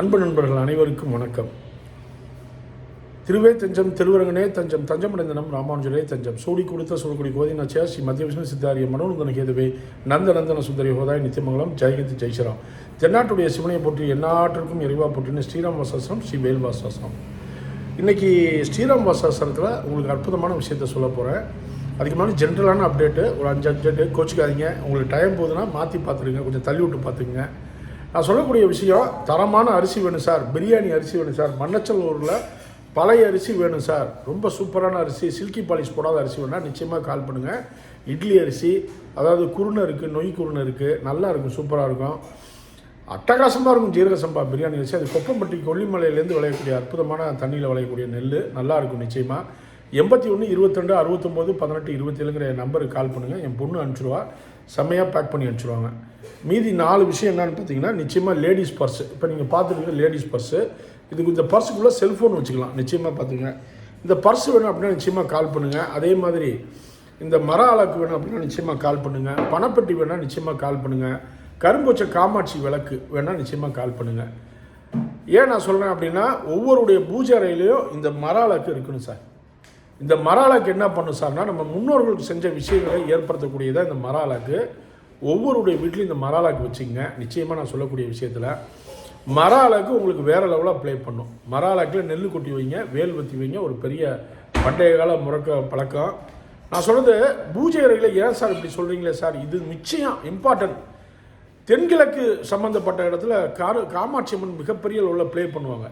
அன்பு நண்பர்கள் அனைவருக்கும் வணக்கம். திருவே தஞ்சம் திருவரங்கனே தஞ்சம் தஞ்சமடைந்தனம் ராமானுஜரே தஞ்சம். சூடி கொடுத்த சூடுகுடி கோதினாச்சியா ஸ்ரீ மத்திய விஷ்ணு சித்தாரிய மனோநந்தன கேதுவே நந்த நந்தன சுந்தரி ஹோதாய் நித்தியமங்கலம் ஜெயகந்தி ஜெய்சராம் தென்னாட்டுடைய சிவனையை போற்றி எந்நாட்டிற்கும் எரிவா போற்றின ஸ்ரீராம் வாசாசனம் ஸ்ரீ வேல் வாசாசனம். இன்றைக்கி ஸ்ரீராம் வாசாசனத்தில் உங்களுக்கு அற்புதமான விஷயத்த சொல்ல போகிறேன் அதுக்கு முன்னாடி ஜென்ரலான அப்டேட்டு ஒரு அஞ்சு அப்டேட்டு கோச்சிக்காதீங்க. உங்களுக்கு டைம் போகுதுன்னா மாற்றி பார்த்துருங்க கொஞ்சம் தள்ளி விட்டு பார்த்துக்குங்க. நான் சொல்லக்கூடிய விஷயம் தரமான அரிசி வேணும் சார். பிரியாணி அரிசி வேணும் சார். மண்ணச்சலூரில் பழைய அரிசி வேணும் சார். ரொம்ப சூப்பரான அரிசி சில்கி பாலிஷ் போடாத அரிசி வேணால் நிச்சயமாக கால் பண்ணுங்கள் இட்லி அரிசி அதாவது குருணை இருக்குது நொய் குருணை இருக்குது நல்லா இருக்கும் சூப்பராக இருக்கும். அட்டகாசமாக இருக்கும் ஜீரக சம்பா பிரியாணி அரிசி. அது கொப்பம்பட்டி கொல்லிமலையிலேருந்து விளையக்கூடிய அற்புதமான தண்ணியில் விளையக்கூடிய நெல் நல்லா இருக்கும் நிச்சயமாக எண்பத்தி ஒன்று இருபத்திரெண்டு அறுபத்தொம்போது பதினெட்டு இருபத்தேழுங்கிற என் நம்பருக்கு கால் பண்ணுங்கள் என் பொண்ணு அனுப்பிச்சிடுவா செம்மையாக பேக் பண்ணி வச்சுருவாங்க மீதி நாலு விஷயம் என்னென்னு பார்த்தீங்கன்னா நிச்சயமாக லேடிஸ் பர்ஸு இப்போ நீங்கள் பார்த்துருக்கீங்க லேடிஸ் பர்ஸு இதுக்கு இந்த பர்ஸுக்குள்ளே செல்ஃபோன் வச்சுக்கலாம். நிச்சயமாக பார்த்துங்க இந்த பர்ஸ் வேணும் அப்படின்னா நிச்சயமாக கால் பண்ணுங்கள் அதே மாதிரி இந்த மர அலக்கு வேணும் அப்படின்னா நிச்சயமாக கால் பண்ணுங்கள் பணப்பெட்டி வேணால் நிச்சயமாக கால் பண்ணுங்கள் கரும்பொச்ச காமாட்சி விளக்கு வேணால் நிச்சயமாக கால் பண்ணுங்கள் ஏன் நான் சொல்கிறேன் அப்படின்னா ஒவ்வொருடைய பூஜை அறையிலையும் இந்த மர அலக்கு இருக்கணும் சார். இந்த மராலாக்கு என்ன பண்ணும் சார்னா நம்ம முன்னோர்களுக்கு செஞ்ச விஷயங்களை ஏற்படுத்தக்கூடியதாக இந்த மராலாக்கு. ஒவ்வொருடைய வீட்லையும் இந்த மராலாக்கு வச்சுங்க. நிச்சயமாக நான் சொல்லக்கூடிய விஷயத்தில் மராலாக்கு உங்களுக்கு வேறு லெவலாக ப்ளே பண்ணும். மராலாக்கில் நெல் கொட்டி வைங்க வேல் வத்தி வைங்க ஒரு பெரிய பண்டைய கால முறக்க பழக்கம். நான் சொல்கிறது பூஜை அறையில் ஏன் சார் இப்படி சொல்கிறீங்களே சார்? இது நிச்சயம் இம்பார்ட்டன்ட் தென்கிழக்கு சம்மந்தப்பட்ட இடத்துல காரு காமாட்சி அம்மன் மிகப்பெரிய அளவில் ப்ளே பண்ணுவாங்க.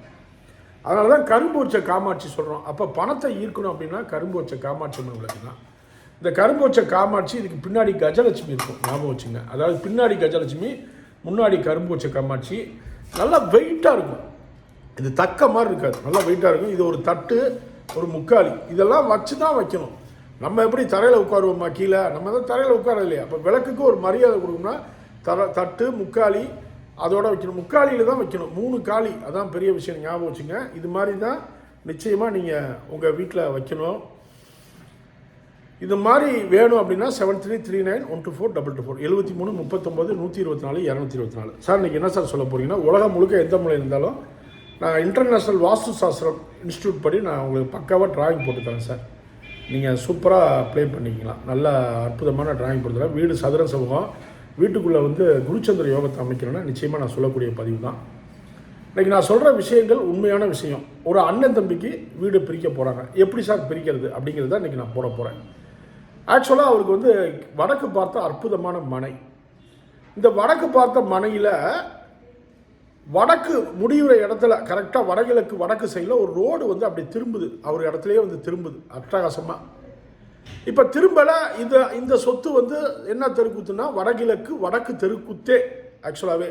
அதனால தான் கரும்பு வச்ச காமாட்சி சொல்கிறோம் அப்போ பணத்தை ஈர்க்கணும் அப்படின்னா கரும்பு வச்ச காமாட்சி உங்களுக்கு தான். இந்த கரும்பு வச்ச காமாட்சி இதுக்கு பின்னாடி கஜலட்சுமி இருக்கும் ஞாபகம் வச்சுங்க. அதாவது பின்னாடி கஜலட்சுமி முன்னாடி கரும்பு வச்ச காமாட்சி. நல்லா வெயிட்டாக இருக்கும். இது தக்க மாதிரி இருக்காது. நல்லா வெயிட்டாக இருக்கும். இது ஒரு தட்டு ஒரு முக்காலி. இதெல்லாம் வச்சு தான் வைக்கணும். நம்ம எப்படி தரையில் உட்காருவோமா கீழே? நம்ம தான் தரையில் உட்கார இல்லையா அப்போ விளக்குக்கு ஒரு மரியாதை கொடுக்கணும்னா தர தட்டு முக்காலி அதோட வைக்கணும். முக்காலியில் தான் வைக்கணும். மூணு காலி. அதான் பெரிய விஷயம். ஞாபகம் வச்சுங்க. இது மாதிரி தான் நிச்சயமாக நீங்கள் உங்கள் வீட்டில் வைக்கணும். இது மாதிரி வேணும் அப்படின்னா seven three three nine one two four double two four எழுபத்தி மூணு முப்பத்தொம்போது நூற்றி இருபத்தி நாலு இரநூத்தி இருபத்தி நாலு. சார் இன்றைக்கி என்ன சார் சொல்ல போகிறீங்கன்னா உலகம் முழுக்க எந்த மொழி இருந்தாலும் நான் இன்டர்நேஷ்னல் வாஸ்து சாஸ்திரம் இன்ஸ்டியூட் படி நான் உங்களுக்கு பக்காவாக டிராயிங் போட்டு தரேன் சார். நீங்கள் சூப்பராக ப்ளே பண்ணிக்கலாம் நல்ல அற்புதமான டிராயிங் போட்டு தரேன். வீடு சதுர சமூகம். வீட்டுக்குள்ளே வந்து குருச்சந்திர யோகத்தை அமைக்கிறேன்னா நிச்சயமாக நான் சொல்லக்கூடிய பதிவு தான் இன்றைக்கி நான் சொல்கிற விஷயங்கள் உண்மையான விஷயம். ஒரு அண்ணன் தம்பிக்கு வீடு பிரிக்க போகிறாங்க எப்படி சார் பிரிக்கிறது அப்படிங்கிறது தான் இன்றைக்கி நான் போட போகிறேன் ஆக்சுவலாக அவருக்கு வந்து வடக்கு பார்த்த அற்புதமான மனை. இந்த வடக்கு பார்த்த மனையில் வடக்கு முடிகிற இடத்துல கரெக்டாக வடகிழக்கு வடக்கு சைடில் ஒரு ரோடு வந்து அப்படி திரும்புது. அவர் இடத்துலையே வந்து திரும்புது. அட்டகாசமாக இப்போ திரும்பலை இந்த இந்த சொத்து வந்து என்ன தெருக்குத்துனா வடகிழக்கு வடக்கு தெருக்குத்தே ஆக்சுவலாகவே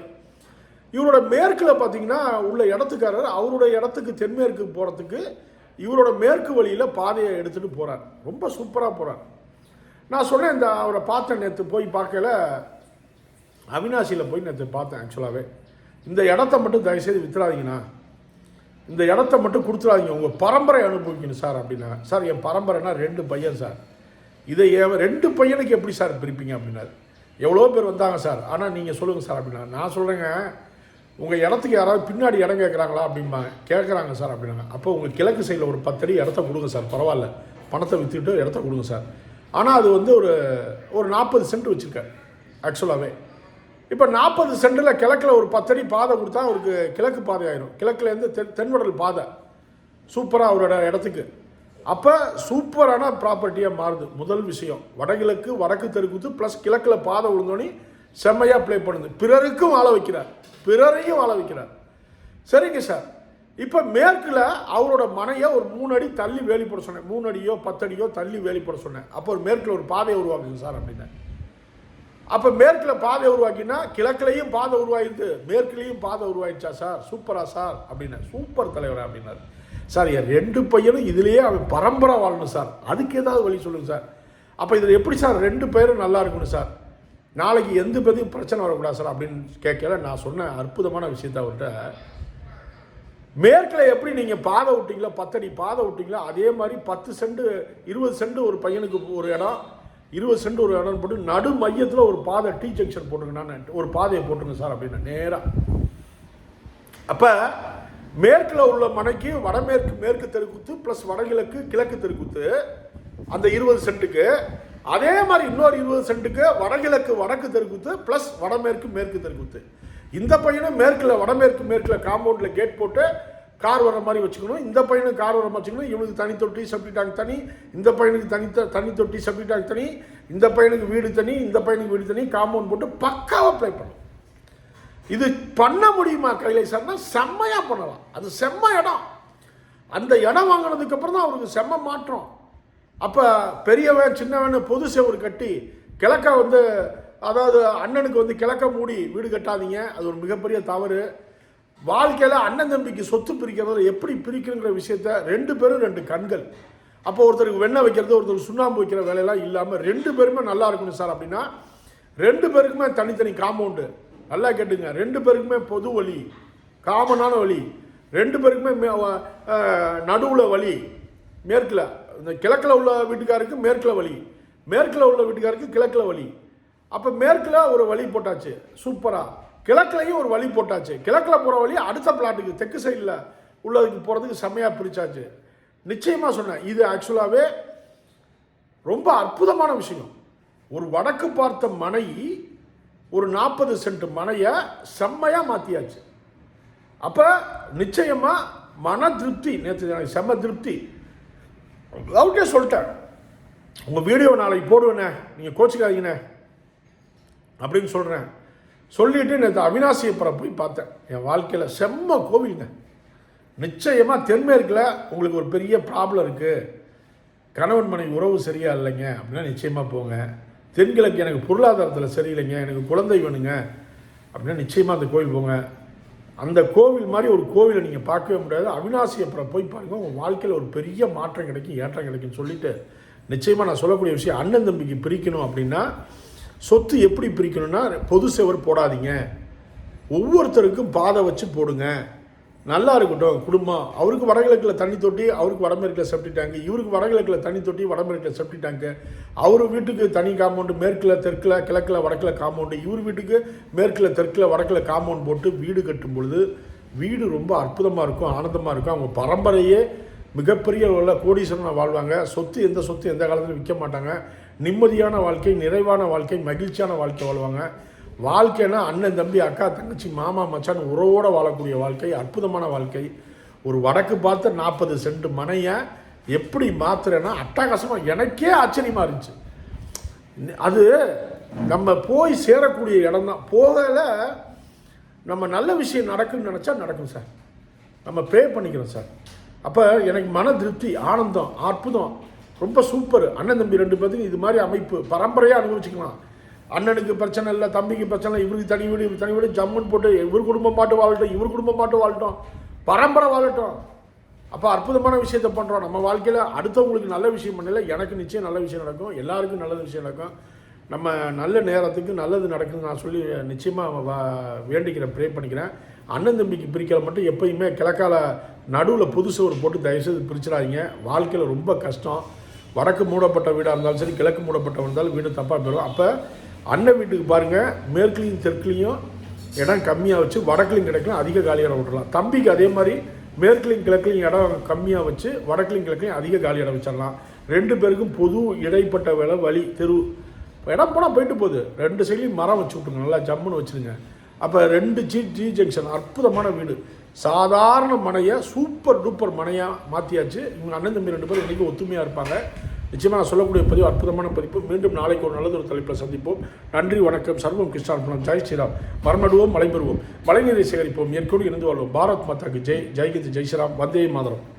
இவரோட மேற்கில் பார்த்தீங்கன்னா உள்ள இடத்துக்காரர் அவருடைய இடத்துக்கு தென்மேற்கு போகிறதுக்கு இவரோட மேற்கு வழியில் பாதையை எடுத்துகிட்டு போகிறார் ரொம்ப சூப்பராக போகிறார் நான் சொன்னேன் இந்த அவரை பார்த்தேன் நேற்று போய் பார்க்கல. அவினாசியில் போய் நேற்று பார்த்தேன் ஆக்சுவலாகவே இந்த இடத்த மட்டும் தயவுசெய்து வித்துறாதீங்கண்ணா. இந்த இடத்த மட்டும் கொடுத்துடாதீங்க. உங்கள் பரம்பரை அனுபவிக்கணும் சார் அப்படின்னா. சார் என் பரம்பரைனா ரெண்டு பையன் சார். இதை என் ரெண்டு பையனுக்கு எப்படி சார் பிரிப்பீங்க அப்படின்னாரு. எவ்வளோ பேர் வந்தாங்க சார். ஆனால் நீங்கள் சொல்லுங்கள் சார் அப்படின்னா. நான் சொல்கிறேங்க உங்கள் இடத்துக்கு யாராவது பின்னாடி இடம் கேட்குறாங்களா அப்படிம்பாங்க கேட்குறாங்க சார் அப்படின்னாங்க. அப்போ உங்கள் கிழக்கு சைடில் ஒரு பத்தடி இடத்த கொடுங்க சார். பரவாயில்ல. பணத்தை விற்றுட்டு இடத்த கொடுங்க சார். ஆனால் அது வந்து ஒரு ஒரு நாற்பது சென்ட் வச்சுருக்காரு ஆக்சுவலாகவே இப்போ நாற்பது சென்டில் கிழக்கில் ஒரு பத்தடி பாதை கொடுத்தா அவருக்கு கிழக்கு பாதை ஆயிரும். கிழக்குலேருந்து தென் தென்வடல் பாதை. சூப்பராக அவரோட இடத்துக்கு. அப்போ சூப்பரான ப்ராப்பர்ட்டியாக மாறுது. முதல் விஷயம் வடகிழக்கு வடக்கு தெருக்குத்து ப்ளஸ் கிழக்கில் பாதை விழுந்தோன்னே செம்மையாக ப்ளே பண்ணுது. பிறருக்கும் வாழ வைக்கிறார். பிறரையும் வாழ வைக்கிறார். சரிங்க சார். இப்போ மேற்கில் அவரோட மனையை ஒரு மூணு அடி தள்ளி வேலி போட சொன்னேன். மூணு அடியோ பத்தடியோ தள்ளி வேலி போட சொன்னேன். அப்போ ஒரு மேற்கில் ஒரு பாதையை உருவாக்குங்க சார் அப்படின்னேன் அப்போ மேற்கில் பாதை உருவாக்கினா கிழக்குலையும் பாதை உருவாயிடுது மேற்குலேயும் பாதை உருவாயிடுச்சா சார்? சூப்பரா சார் அப்படின்னு. சூப்பர் தலைவர் அப்படின்னாரு. சார் என் ரெண்டு பையனும் இதுலேயே அவன் பரம்பரை வாழணும் சார். அதுக்கு ஏதாவது வழி சொல்லுங்க சார். அப்போ இதில் எப்படி சார் ரெண்டு பேரும் நல்லா இருக்கணும் சார்? நாளைக்கு எந்த பேருக்கும் பிரச்சனை வரக்கூடாது சார் அப்படின்னு கேட்கல. நான் சொன்ன அற்புதமான விஷயத்த அவர்கிட்ட மேற்கில் எப்படி நீங்கள் பாதை விட்டீங்களோ பத்தடி பாதை விட்டீங்களோ அதே மாதிரி பத்து சென்ட் இருபது சென்ட் ஒரு பையனுக்கு ஒரு இடம் இருபது சென்ட் ஒரு இடம் போட்டு நடு மையத்தில் ஒரு பாதை டீ ஜங்ஷன் போட்டுருங்கண்ணா ஒரு பாதையை போட்டுருங்க சார் அப்படின்னு நேராக அப்போ மேற்கில் உள்ள மனைக்கு வடமேற்கு மேற்கு தெருக்குத்து ப்ளஸ் வடகிழக்கு கிழக்கு தெருக்குத்து அந்த இருபது சென்ட்டுக்கு. அதே மாதிரி இன்னொரு இருபது சென்ட்டுக்கு வடகிழக்கு வடக்கு தெருக்குத்து ப்ளஸ் வடமேற்கு மேற்கு தெருக்குத்து. இந்த பையனும் மேற்கில் வடமேற்கு மேற்கில் காம்பவுண்டில் கேட் போட்டு கார் வர மாதிரி வச்சுக்கணும். இந்த பையனுக்கு கார் வர மாதிரி வச்சுக்கணும். இவனுக்கு தனி தொட்டி செப்டி டேங்க் தனி. இந்த பையனுக்கு தனி த- தனி தொட்டி செப்டி டேங்க் தனி. இந்த பையனுக்கு வீடு தனி. இந்த பையனுக்கு வீடு தனி. காம்பவுண்ட் போட்டு பக்காவாக ப்ளே பண்ணும் இது பண்ண முடியுமா கைலேசர்னா செம்மையாக பண்ணலாம். அது செம்ம இடம். அந்த இடம் வாங்கினதுக்கப்புறம் தான் அவருக்கு செம்ம மாற்றம். அப்போ பெரியவன் சின்னவன் பொது செவரு கட்டி கிழக்க வந்து அதாவது அண்ணனுக்கு வந்து கிழக்க மூடி வீடு கட்டாதீங்க. அது ஒரு மிகப்பெரிய தவறு. வாழ்க்கையில் அண்ணன் தம்பிக்கு சொத்து பிரிக்கிறது எப்படி பிரிக்கணுங்கிற விஷயத்த ரெண்டு பேரும் ரெண்டு கண்கள். அப்போ ஒருத்தருக்கு வெண்ணெய் வைக்கிறது ஒருத்தருக்கு சுண்ணாம்பு வைக்கிற வேலையெல்லாம் இல்லாமல் ரெண்டு பேருமே நல்லா இருக்கணும் சார் அப்படின்னா ரெண்டு பேருக்குமே தனித்தனி காம்பவுண்டு நல்லா கேட்டுங்க. ரெண்டு பேருக்குமே பொது வழி காமனான வழி. ரெண்டு பேருக்குமே நடுவில் வழி. மேற்கில் இந்த கிழக்கில் உள்ள வீட்டுக்காருக்கு மேற்கில் வழி. மேற்கில் உள்ள வீட்டுக்காருக்கு கிழக்கில் வழி. அப்போ மேற்கில் ஒரு வழி போட்டாச்சு. சூப்பராக கிழக்குலையும் ஒரு வழி போட்டாச்சு. கிழக்கில் போகிற வழி அடுத்த பிளாட்டுக்கு தெற்கு சைடில் உள்ளதுக்கு போகிறதுக்கு செம்மையாக பிரித்தாச்சு நிச்சயமாக சொன்னேன் இது ஆக்சுவலாகவே ரொம்ப அற்புதமான விஷயம். ஒரு வடக்கு பார்த்த மனை ஒரு நாற்பது சென்ட் மனையை செம்மையாக மாற்றியாச்சு அப்போ நிச்சயமாக மன திருப்தி நேற்று எனக்கு செம்ம திருப்தி. அவுட்டே சொல்லிட்டேன் உங்கள் வீடியோ நாளைக்கு போடுவேண்ணே நீங்கள் கோச்சிக்காதீங்கண்ணே அப்படின்னு சொல்கிறேன் சொல்லிட்டு நேற்று அவினாசியப்புறம் போய் பார்த்தேன். என் வாழ்க்கையில் செம்ம கோவிலுங்க. நிச்சயமாக தென்மேற்கில் உங்களுக்கு ஒரு பெரிய ப்ராப்ளம் இருக்குது கணவன் மனைவி உறவு சரியா இல்லைங்க அப்படின்னா நிச்சயமாக போங்க. தென்கிழக்கு எனக்கு பொருளாதாரத்தில் சரியில்லைங்க எனக்கு குழந்தை வேணுங்க அப்படின்னா நிச்சயமாக அந்த கோவில் போங்க. அந்த கோவில் மாதிரி ஒரு கோவிலை நீங்கள் பார்க்கவே முடியாது. அவினாசி அப்புறம் போய் பாருங்க உங்கள் வாழ்க்கையில் ஒரு பெரிய மாற்றம் கிடைக்கும் ஏற்றம் கிடைக்கும்னு சொல்லிட்டு நிச்சயமாக நான் சொல்லக்கூடிய விஷயம் அண்ணன் தம்பிக்கு பிரிக்கணும் அப்படின்னா சொத்து எப்படி பிரிக்கணும்னா பொது செவர் போடாதீங்க. ஒவ்வொருத்தருக்கும் பாதை வச்சு போடுங்க. நல்லா இருக்கட்டும் குடும்பம். அவருக்கு வடகிழக்கில் தண்ணி தொட்டி அவருக்கு வடமேற்கில் செப்டி டேங்க் இவருக்கு வடகிழக்கில் தண்ணி தொட்டி வடமேற்கில் செப்டி டேங்க்கு அவர் வீட்டுக்கு தனி காம்பவுண்டு மேற்கில் தெற்கில் கிழக்கில் வடக்கில் காம்பவுண்டு இவர் வீட்டுக்கு மேற்கில் தெற்கில் வடக்கில் காம்பவுண்ட் போட்டு வீடு கட்டும் பொழுது வீடு ரொம்ப அற்புதமாக இருக்கும் ஆனந்தமாக இருக்கும். அவங்க பரம்பரையே மிகப்பெரிய உள்ள கோடீஸ்வரனை வாழ்வாங்க. சொத்து எந்த சொத்து எந்த காலத்திலும் விற்க மாட்டாங்க. நிம்மதியான வாழ்க்கை நிறைவான வாழ்க்கை மகிழ்ச்சியான வாழ்க்கை வாழ்வாங்க. வாழ்க்கைனா அண்ணன் தம்பி அக்கா தங்கச்சி மாமா மச்சான் உறவோடு வாழக்கூடிய வாழ்க்கை அற்புதமான வாழ்க்கை. ஒரு வடக்கு பார்த்த நாற்பது சென்ட் மனையை எப்படி மாத்துறேன்னா அட்டகாசமாக எனக்கே ஆச்சரியமாக இருந்துச்சு. அது நம்ம போய் சேரக்கூடிய இடம் தான் போகல நம்ம நல்ல விஷயம் நடக்கும்னு நினச்சா நடக்கும் சார். நம்ம ப்ரே பண்ணிக்கிறோம் சார். அப்போ எனக்கு மன திருப்தி ஆனந்தம் அற்புதம். ரொம்ப சூப்பர். அண்ணன் தம்பி ரெண்டு பேர்த்துக்கும் இது மாதிரி அமைப்பு. பரம்பரையாக அனுபவிச்சுக்கலாம். அண்ணனுக்கு பிரச்சனை இல்லை தம்பிக்கு பிரச்சனை இல்லை இவருக்கு தனி வீடு இவருக்கு தனி வீடு ஜம்முன்னு போட்டு இவர் குடும்பம் மாட்டு வாழட்டும் இவர் குடும்பம் மாட்டு வாழட்டும் பரம்பரை வாழட்டும் அப்போ அற்புதமான விஷயத்தை பண்ணுறோம் நம்ம வாழ்க்கையில் அடுத்தவங்களுக்கு நல்ல விஷயம் பண்ணல எனக்கு நிச்சயம் நல்ல விஷயம் நடக்கும் எல்லாருக்கும் நல்ல விஷயம் நடக்கும். நம்ம நல்ல நேரத்துக்கு நல்லது நடக்கும் நான் சொல்லி நிச்சயமாக வேண்டிக்கிறேன் ப்ரே பண்ணிக்கிறேன். அண்ணன் தம்பிக்கு பிரிக்கிற மட்டும் எப்பயுமே கிழக்கால நடுவில் புதுசு ஒரு போட்டு தயவுசெய்து பிரிச்சிடாதீங்க. வாழ்க்கையில் ரொம்ப கஷ்டம். வடக்கு மூடப்பட்ட வீடாக இருந்தாலும் சரி கிழக்கு மூடப்பட்ட இருந்தாலும் வீடு தப்பாக போயிடும் அப்போ அண்ணன் வீட்டுக்கு பாருங்கள் மேற்குலையும் தெற்குலையும் இடம் கம்மியாக வச்சு வடக்குலையும் கிடைக்கலாம் அதிக காலியாக விட்டுடலாம் தம்பிக்கு அதே மாதிரி மேற்குலையும் கிழக்குலையும் இடம் கம்மியாக வச்சு வடக்குலையும் கிழக்குலையும் அதிக காலி இடம் வச்சிடலாம். ரெண்டு பேருக்கும் பொது இடைப்பட்ட வேலை வழி தெரு. இடம் போனால் போயிட்டு போகுது. ரெண்டு சைட்லையும் மரம் வச்சு விட்டுருங்க. நல்லா ஜம்முன்னு வச்சுருங்க. அப்போ ரெண்டு ஜி ஜி ஜங்ஷன் அற்புதமான வீடு. சாதாரண மனையை சூப்பர் டூப்பர் மனையாக மாற்றியாச்சு இவங்க அண்ணன் தம்பி ரெண்டு பேரும் இன்றைக்கி ஒத்துமையாக இருப்பாங்க. நிச்சயமாக நான் சொல்லக்கூடிய பதிவு அற்புதமான பதிப்பு. மீண்டும் நாளைக்கு ஒரு நல்லது ஒரு தலைப்பில் சந்திப்போம். நன்றி வணக்கம். சர்வம் கிருஷ்ணார்பணம். ஜெய் ஸ்ரீராம். மரம் நடுவோம் பெறுவோம் மழைநீரை சேகரிப்போம். ஏற்கனவே இணைந்து வாழ்வோம். பாரத் மாதாக்கு ஜெய். ஜெய்கித் ஜெய் ஸ்ரீராம். வந்தே மாதரம்.